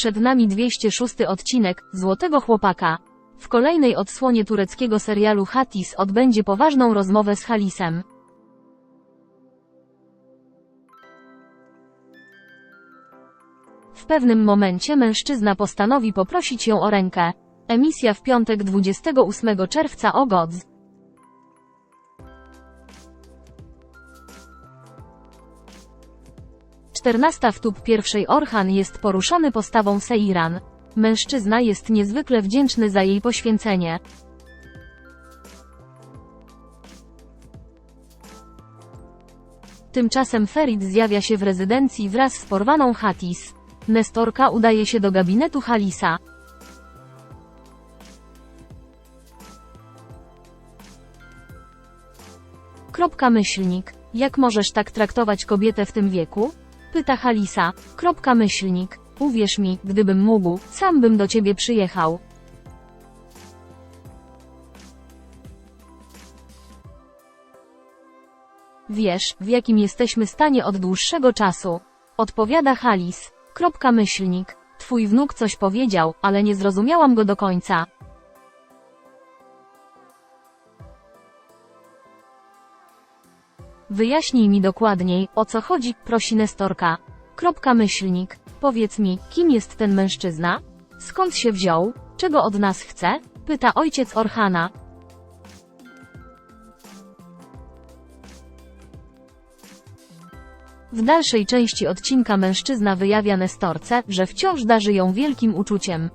Przed nami 206 odcinek Złotego Chłopaka. W kolejnej odsłonie tureckiego serialu Hatis odbędzie poważną rozmowę z Halisem. W pewnym momencie mężczyzna postanowi poprosić ją o rękę. Emisja w piątek 28 czerwca o godz. Czternasta wtób pierwszej Orhan jest poruszony postawą Seiran. Mężczyzna jest niezwykle wdzięczny za jej poświęcenie. Tymczasem Ferid zjawia się w rezydencji wraz z porwaną Hatis. Nestorka udaje się do gabinetu Halisa. Kropka myślnik. Jak możesz tak traktować kobietę w tym wieku? Pyta Halisa. Kropka myślnik. Uwierz mi, gdybym mógł, sam bym do ciebie przyjechał. Wiesz, w jakim jesteśmy stanie od dłuższego czasu. Odpowiada Halis. Kropka myślnik. Twój wnuk coś powiedział, ale nie zrozumiałam go do końca. Wyjaśnij mi dokładniej, o co chodzi, prosi Nestorka. Kropka myślnik. Powiedz mi, kim jest ten mężczyzna? Skąd się wziął? Czego od nas chce? Pyta ojciec Orhana. W dalszej części odcinka mężczyzna wyjawia Nestorce, że wciąż darzy ją wielkim uczuciem.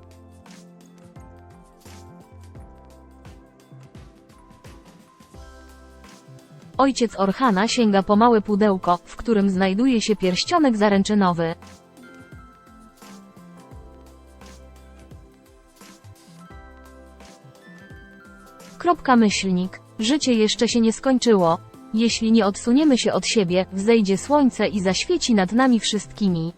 Ojciec Orhana sięga po małe pudełko, w którym znajduje się pierścionek zaręczynowy. Kropka myślnik. Życie jeszcze się nie skończyło. Jeśli nie odsuniemy się od siebie, wzejdzie słońce i zaświeci nad nami wszystkimi.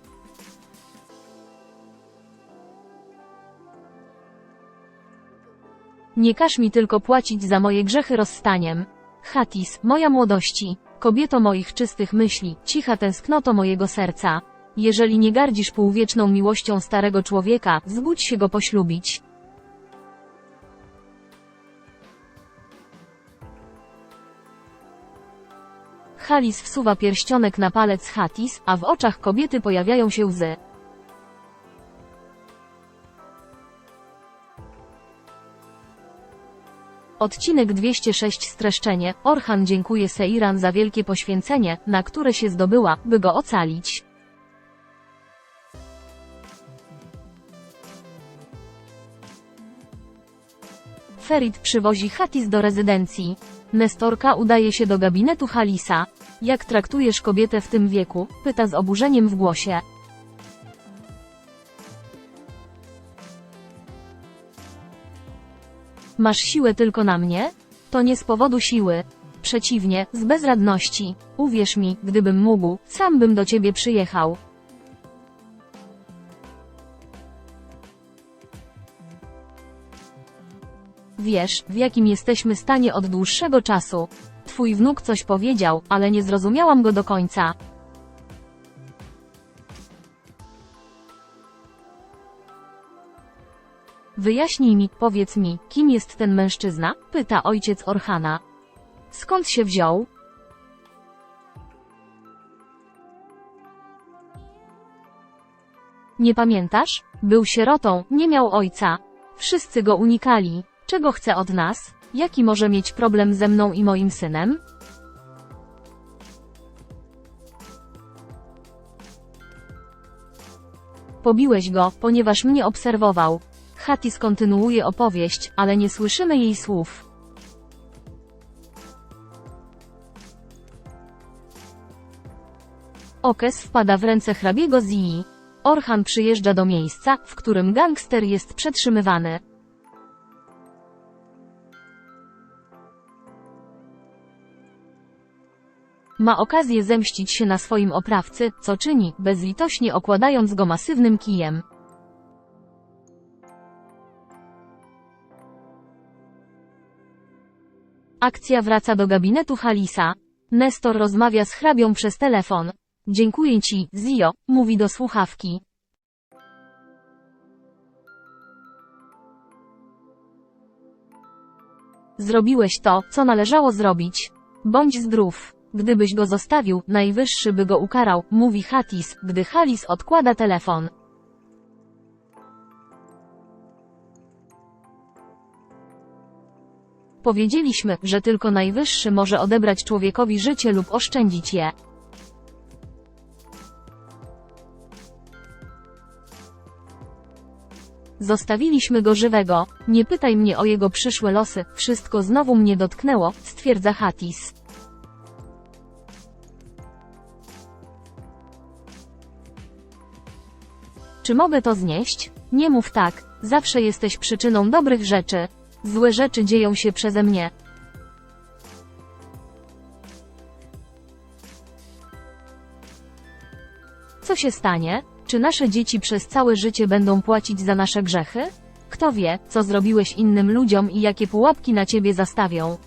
Nie każ mi tylko płacić za moje grzechy rozstaniem. Hatis, moja młodości, kobieto moich czystych myśli, cicha tęsknoto mojego serca. Jeżeli nie gardzisz półwieczną miłością starego człowieka, zbudź się go poślubić. Halis wsuwa pierścionek na palec Hatis, a w oczach kobiety pojawiają się łzy. Odcinek 206 Streszczenie. Orhan dziękuje Seiran za wielkie poświęcenie, na które się zdobyła, by go ocalić. Ferid przywozi Hatis do rezydencji. Nestorka udaje się do gabinetu Halisa. Jak traktujesz kobietę w tym wieku? Pyta z oburzeniem w głosie. Masz siłę tylko na mnie? To nie z powodu siły. Przeciwnie, z bezradności. Uwierz mi, gdybym mógł, sam bym do ciebie przyjechał. Wiesz, w jakim jesteśmy stanie od dłuższego czasu. Twój wnuk coś powiedział, ale nie zrozumiałam go do końca. Wyjaśnij mi, powiedz mi, kim jest ten mężczyzna? Pyta ojciec Orhana. Skąd się wziął? Nie pamiętasz? Był sierotą, nie miał ojca. Wszyscy go unikali. Czego chce od nas? Jaki może mieć problem ze mną i moim synem? Pobiłeś go, ponieważ mnie obserwował. Hatis kontynuuje opowieść, ale nie słyszymy jej słów. Okes wpada w ręce hrabiego Zii. Orhan przyjeżdża do miejsca, w którym gangster jest przetrzymywany. Ma okazję zemścić się na swoim oprawcy, co czyni, bezlitośnie okładając go masywnym kijem. Akcja wraca do gabinetu Halisa. Nestor rozmawia z hrabią przez telefon. Dziękuję ci, Zio, mówi do słuchawki. Zrobiłeś to, co należało zrobić. Bądź zdrów. Gdybyś go zostawił, najwyższy by go ukarał, mówi Hatis, gdy Halis odkłada telefon. Powiedzieliśmy, że tylko najwyższy może odebrać człowiekowi życie lub oszczędzić je. Zostawiliśmy go żywego. Nie pytaj mnie o jego przyszłe losy, wszystko znowu mnie dotknęło, stwierdza Hatis. Czy mogę to znieść? Nie mów tak, zawsze jesteś przyczyną dobrych rzeczy. Złe rzeczy dzieją się przeze mnie. Co się stanie? Czy nasze dzieci przez całe życie będą płacić za nasze grzechy? Kto wie, co zrobiłeś innym ludziom i jakie pułapki na ciebie zastawią?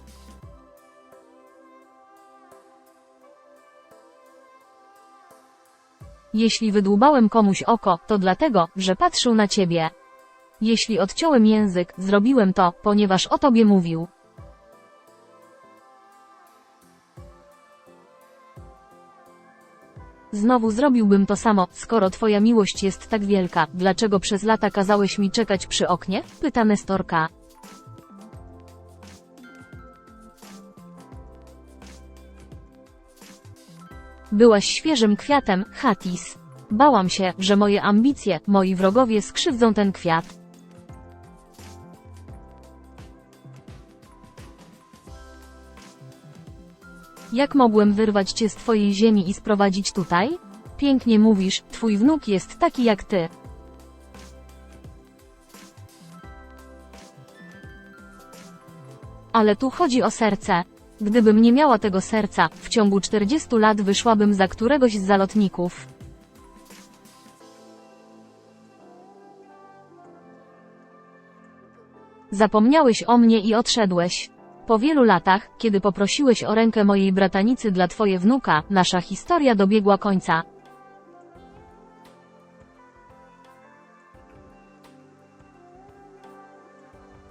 Jeśli wydłubałem komuś oko, to dlatego, że patrzył na ciebie. Jeśli odciąłem język, zrobiłem to, ponieważ o tobie mówił. Znowu zrobiłbym to samo, skoro twoja miłość jest tak wielka, dlaczego przez lata kazałeś mi czekać przy oknie? Pyta Nestorka. Byłaś świeżym kwiatem, Hatis. Bałam się, że moje ambicje, moi wrogowie skrzywdzą ten kwiat. Jak mogłem wyrwać cię z twojej ziemi i sprowadzić tutaj? Pięknie mówisz, twój wnuk jest taki jak ty. Ale tu chodzi o serce. Gdybym nie miała tego serca, w ciągu 40 lat wyszłabym za któregoś z zalotników. Zapomniałeś o mnie i odszedłeś. Po wielu latach, kiedy poprosiłeś o rękę mojej bratanicy dla twoje wnuka, nasza historia dobiegła końca.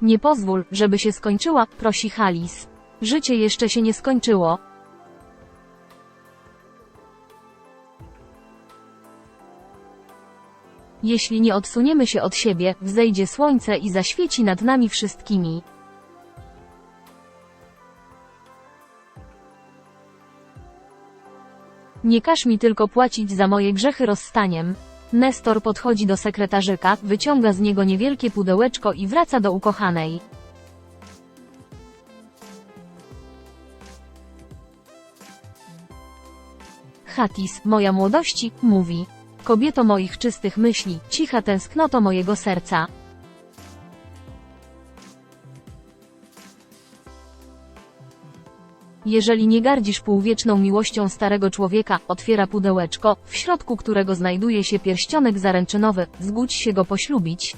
Nie pozwól, żeby się skończyła, prosi Halis. Życie jeszcze się nie skończyło. Jeśli nie odsuniemy się od siebie, wzejdzie słońce i zaświeci nad nami wszystkimi. Nie każ mi tylko płacić za moje grzechy rozstaniem. Nestor podchodzi do sekretarzyka, wyciąga z niego niewielkie pudełeczko i wraca do ukochanej. Hatis, moja młodości, mówi. Kobieto moich czystych myśli, cicha tęsknoto mojego serca. Jeżeli nie gardzisz półwieczną miłością starego człowieka, otwiera pudełeczko, w środku którego znajduje się pierścionek zaręczynowy, zgódź się go poślubić.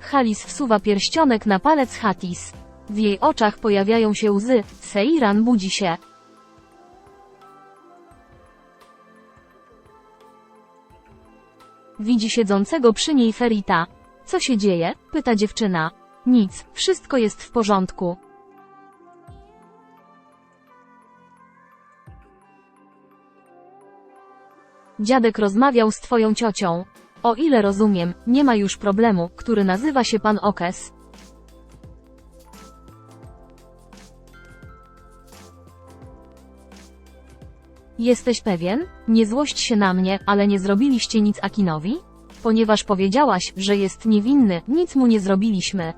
Halis wsuwa pierścionek na palec Hatis. W jej oczach pojawiają się łzy, Seiran budzi się. Widzi siedzącego przy niej Ferita. Co się dzieje? pyta dziewczyna. Nic, wszystko jest w porządku. Dziadek rozmawiał z twoją ciocią. O ile rozumiem, nie ma już problemu, który nazywa się pan Okes. Jesteś pewien? Nie złość się na mnie, ale nie zrobiliście nic Akinowi? Ponieważ powiedziałaś, że jest niewinny, nic mu nie zrobiliśmy.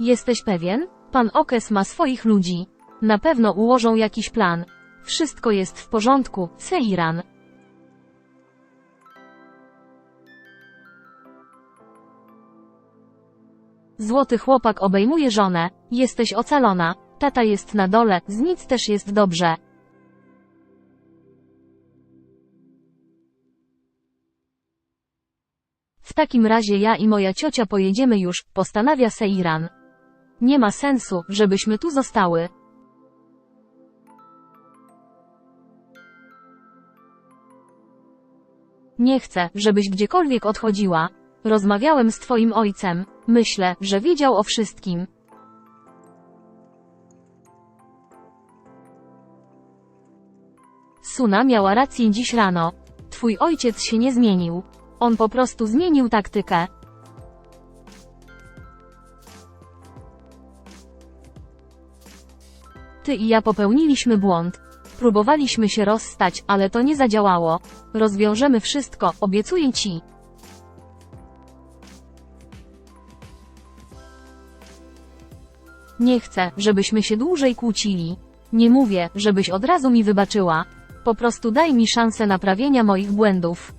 Jesteś pewien? Pan Okes ma swoich ludzi. Na pewno ułożą jakiś plan. Wszystko jest w porządku, Seiran. Złoty chłopak obejmuje żonę. Jesteś ocalona. Tata jest na dole, z nic też jest dobrze. takim razie ja i moja ciocia pojedziemy już, postanawia Seiran. Nie ma sensu, żebyśmy tu zostały. Nie chcę, żebyś gdziekolwiek odchodziła. Rozmawiałem z twoim ojcem. Myślę, że wiedział o wszystkim. Suna miała rację dziś rano. Twój ojciec się nie zmienił. On po prostu zmienił taktykę. Ty i ja popełniliśmy błąd. Próbowaliśmy się rozstać, ale to nie zadziałało. Rozwiążemy wszystko, obiecuję ci. Nie chcę, żebyśmy się dłużej kłócili. Nie mówię, żebyś od razu mi wybaczyła. Po prostu daj mi szansę naprawienia moich błędów.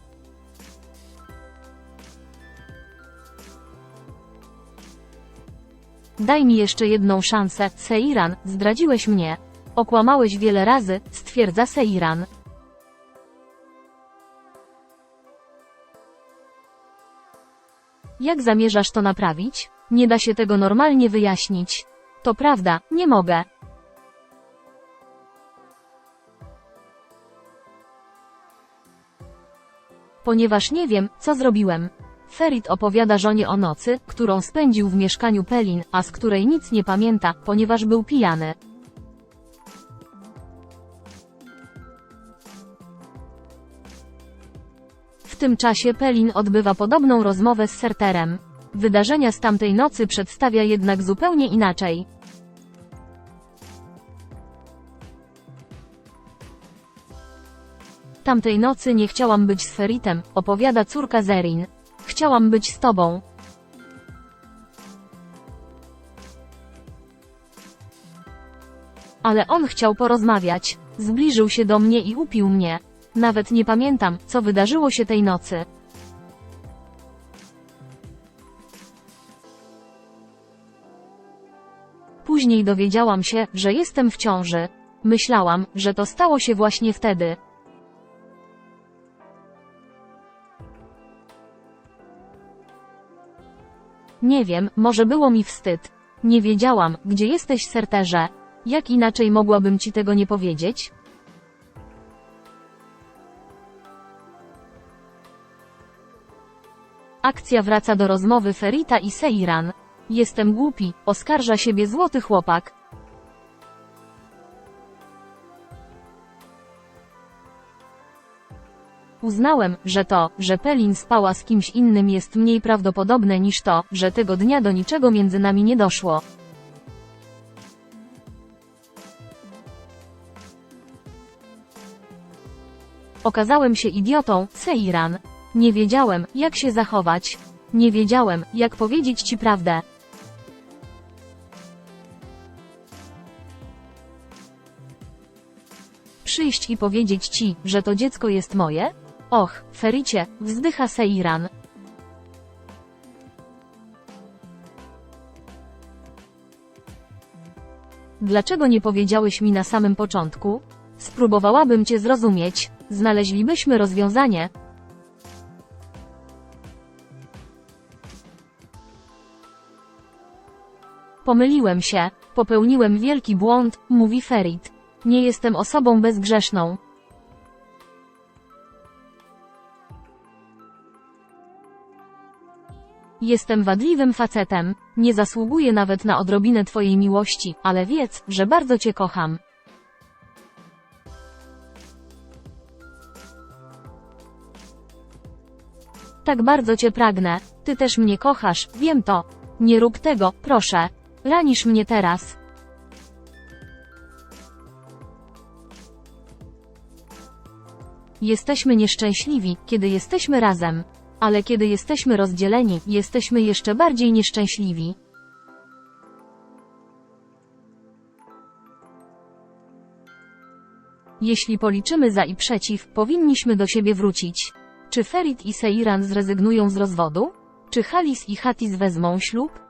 Daj mi jeszcze jedną szansę, Seiran, zdradziłeś mnie. Okłamałeś wiele razy, stwierdza Seiran. Jak zamierzasz to naprawić? Nie da się tego normalnie wyjaśnić. To prawda, nie mogę. Ponieważ nie wiem, co zrobiłem. Ferit opowiada żonie o nocy, którą spędził w mieszkaniu Pelin, a z której nic nie pamięta, ponieważ był pijany. W tym czasie Pelin odbywa podobną rozmowę z Serterem. Wydarzenia z tamtej nocy przedstawia jednak zupełnie inaczej. Tamtej nocy nie chciałam być z Feritem, opowiada córka Zerin. Chciałam być z tobą. Ale on chciał porozmawiać. Zbliżył się do mnie i upił mnie. Nawet nie pamiętam, co wydarzyło się tej nocy. Później dowiedziałam się, że jestem w ciąży. Myślałam, że to stało się właśnie wtedy. Nie wiem, może było mi wstyd. Nie wiedziałam, gdzie jesteś, serterze. Jak inaczej mogłabym ci tego nie powiedzieć? Akcja wraca do rozmowy Ferita i Seiran. Jestem głupi, oskarża siebie złoty chłopak. Uznałem, że to, że Pelin spała z kimś innym jest mniej prawdopodobne niż to, że tego dnia do niczego między nami nie doszło. Okazałem się idiotą, Seiran. Nie wiedziałem, jak się zachować. Nie wiedziałem, jak powiedzieć ci prawdę. Przyjść i powiedzieć ci, że to dziecko jest moje? Och, Fericie, wzdycha Seiran. Dlaczego nie powiedziałeś mi na samym początku? Spróbowałabym cię zrozumieć, znaleźlibyśmy rozwiązanie. Pomyliłem się, popełniłem wielki błąd, mówi Ferit. Nie jestem osobą bezgrzeszną. Jestem wadliwym facetem, nie zasługuję nawet na odrobinę Twojej miłości, ale wiedz, że bardzo Cię kocham. Tak bardzo Cię pragnę, Ty też mnie kochasz, wiem to. Nie rób tego, proszę. Ranisz mnie teraz. Jesteśmy nieszczęśliwi, kiedy jesteśmy razem. Ale kiedy jesteśmy rozdzieleni, jesteśmy jeszcze bardziej nieszczęśliwi. Jeśli policzymy za i przeciw, powinniśmy do siebie wrócić. Czy Ferit i Seiran zrezygnują z rozwodu? Czy Halis i Hatis wezmą ślub?